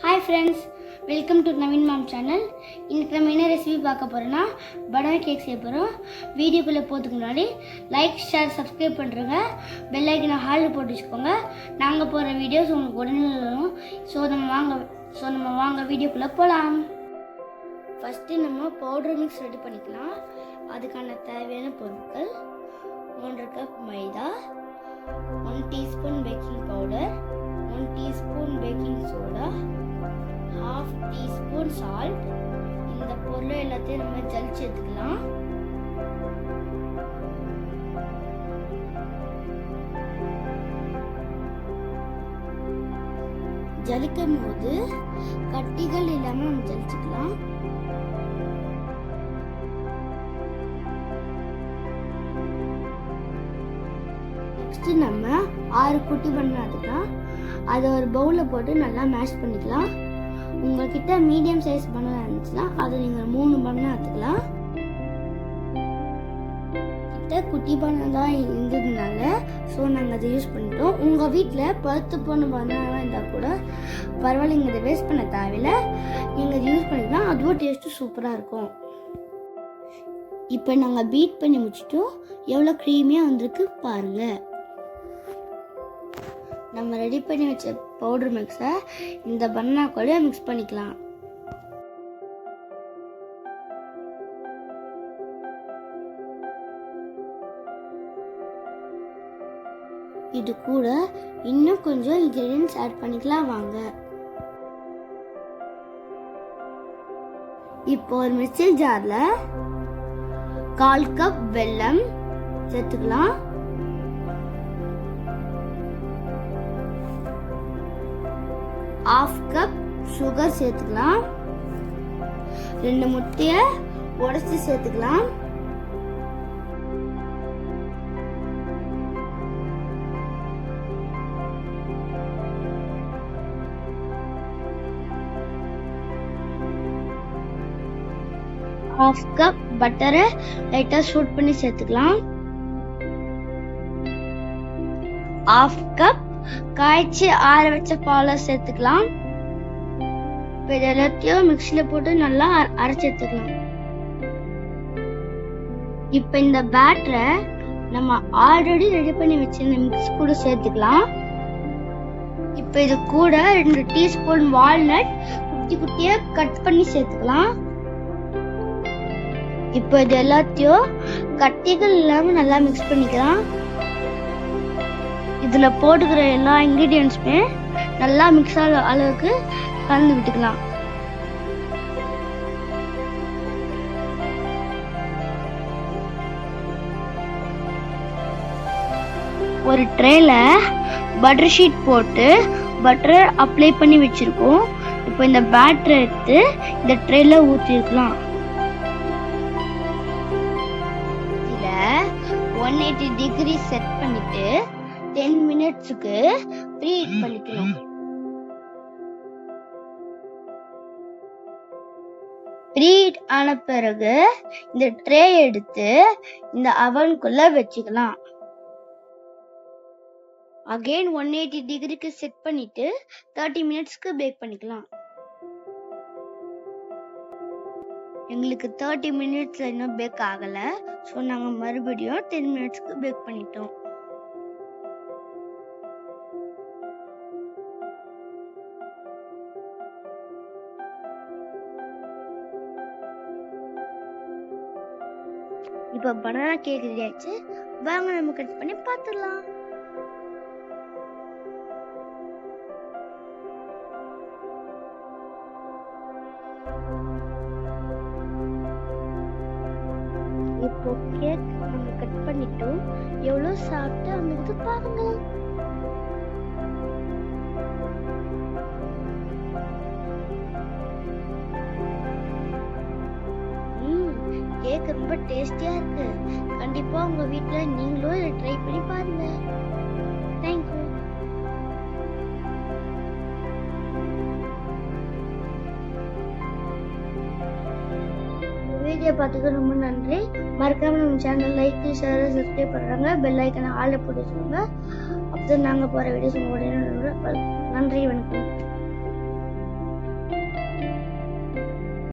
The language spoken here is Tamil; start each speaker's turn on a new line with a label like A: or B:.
A: Hi friends welcome to Naveen mom channel இன்றைக்கி நம்ம என்ன ரெசிபி பார்க்க போகிறோன்னா பனானா கேக் செய்ய போகிறோம் வீடியோக்குள்ளே போகிறதுக்கு முன்னாடி லைக் ஷேர் சப்ஸ்கிரைப் பண்ணுறங்க பெல் ஹாலில் போட்டு வச்சுக்கோங்க. நாங்கள் போகிற வீடியோஸ் உங்களுக்கு உடனே வரும். ஸோ நம்ம வாங்க ஸோ நம்ம வாங்க வீடியோக்குள்ளே போகலாம் ஃபஸ்ட்டு நம்ம பவுடர் மிக்ஸ் ரெடி பண்ணிக்கலாம். அதுக்கான தேவையான பொருட்கள் ஒன்றரை cup maida one teaspoon baking powder one teaspoon baking soda half teaspoon salt இந்த பொருளை எல்லாத்தையும் நம்ம ஜலிச்சு எடுத்துக்கலாம். ஜலிக்கும் போது கட்டிகள் இல்லாமல் நம்ம ஜலிச்சுக்கலாம். ஃபஸ்ட்டு நம்ம ஆறு குட்டி பண்ணதுக்கலாம் அதை ஒரு பவுலில் போட்டு நல்லா மேஷ் பண்ணிக்கலாம். உங்கள்கிட்ட மீடியம் சைஸ் பண்ண இருந்துச்சுன்னா அதை நீங்கள் மூணு பண்ண எடுத்துக்கலாம். கிட்ட குட்டி பண்ண தான் இருந்ததுனால ஸோ நாங்கள் அதை யூஸ் பண்ணிட்டோம். உங்கள் வீட்டில் பத்து பொண்ணு பண்ணலாம் இருந்தால் கூட பரவாயில்லைங்க இதை வேஸ்ட் பண்ண தேவையில்ல. நீங்கள் அதை யூஸ் பண்ணிக்கலாம் அதுவும் டேஸ்ட்டு சூப்பராக இருக்கும். இப்போ நாங்கள் பீட் பண்ணி முடிச்சிட்டோம். எவ்வளோ க்ரீமியாக வந்திருக்கு பாருங்கள் நம்ம ரெடி பண்ணி வச்ச பவுடர் மிக்ஸை இந்த பன்னா கூட மிக்ஸ் பண்ணிக்கலாம். இது கூட இன்னும் கொஞ்சம் இன்கிரீடியன்ஸ் ஆட் பண்ணிக்கலாம் வாங்க. இப்போ ஒரு மிக்சர் ஜாரில் கால் கப் வெல்லம் சேர்த்துக்கலாம். ஆஃப் கப் சுகர் சேர்த்துக்கலாம். ரெண்டு முட்டையை உடச்சி சேர்த்துக்கலாம். ஹாஃப் கப் பட்டரை லைட்டாக சூட் பண்ணி சேர்த்துக்கலாம். ஹாஃப் கப் காய்ச்சி ஆற வச்ச பாலை சேர்த்துக்கலாம். இப்போ இது எல்லாத்தையும் மிக்சியில் போட்டு நல்லா அர- எடுத்துக்கலாம். இப்போ இந்த பேட்டரை நம்ம ஆல்ரெடி ரெடி பண்ணி வச்சிருந்த மிக்ஸ் கூட சேர்த்துக்கலாம். இப்போ இது கூட ரெண்டு டீஸ்பூன் வால்நட் குட்டி குட்டியாக கட் பண்ணி சேர்த்துக்கலாம். இப்போ இது எல்லாத்தையும் கட்டிகள் இல்லாம நல்லா மிக்ஸ் பண்ணிக்கலாம். இதில் போட்டுக்கிற எல்லா இன்கிரீடியன்ஸுமே நல்லா மிக்ஸ் ஆகிற அளவுக்கு கலந்து விட்டுக்கலாம். ஒரு ட்ரேல பட்டர் ஷீட் போட்டு பட்டர் அப்ளை பண்ணி வச்சிருக்கோம். இப்போ இந்த பேட்டரை எடுத்து இந்த ட்ரேல ஊற்றிருக்கலாம் இதில் ஒன் எயிட்டி டிகிரி செட் பண்ணிட்டு டென் மினிட்ஸுக்கு ப்ரீ ஹீட் பண்ணிக்கணும். ப்ரீ ஹீட் ஆன பிறகு இந்த ட்ரே எடுத்து இந்த அவனுக்குள்ள வச்சுக்கலாம். அகைன் ஒன் எயிட்டி டிகிரிக்கு செட் பண்ணிட்டு தேர்ட்டி மினிட்ஸ்க்கு பேக் பண்ணிக்கலாம். எங்களுக்கு தேர்ட்டி மினிட்ஸ்ல இன்னும் பேக் ஆகல. ஸோ நாங்கள் மறுபடியும் டென் மினிட்ஸ்க்கு பேக் பண்ணிட்டோம். இப்போ பனானா கேக் ரெடி ஆயிடுச்சு. வாங்க நம்ம கட் பண்ணி பார்த்துடலாம். இப்போ கேக் நம்ம கட் பண்ணிட்டோம் எவ்வளோ சாப்பிட்டு வந்துருக்கு பாருங்க. கேக் ரொம்ப டேஸ்டியா இருக்கு. கண்டிப்பா உங்க வீட்ல நீங்களும் இதை ட்ரை பண்ணி பாருங்க. தேங்க்யூ வீடியோ பார்த்துக்க ரொம்ப நன்றி. மறக்காம நம்ம சேனல் லைக் ஷேர் சப்ஸ்கிரைப் பண்ணுறாங்க பெல் ஐக்கனை ஆளில் போட்டு வச்சுக்கோங்க அப்போ நாங்கள் போகிற வீடியோஸ் நன்றி உடனே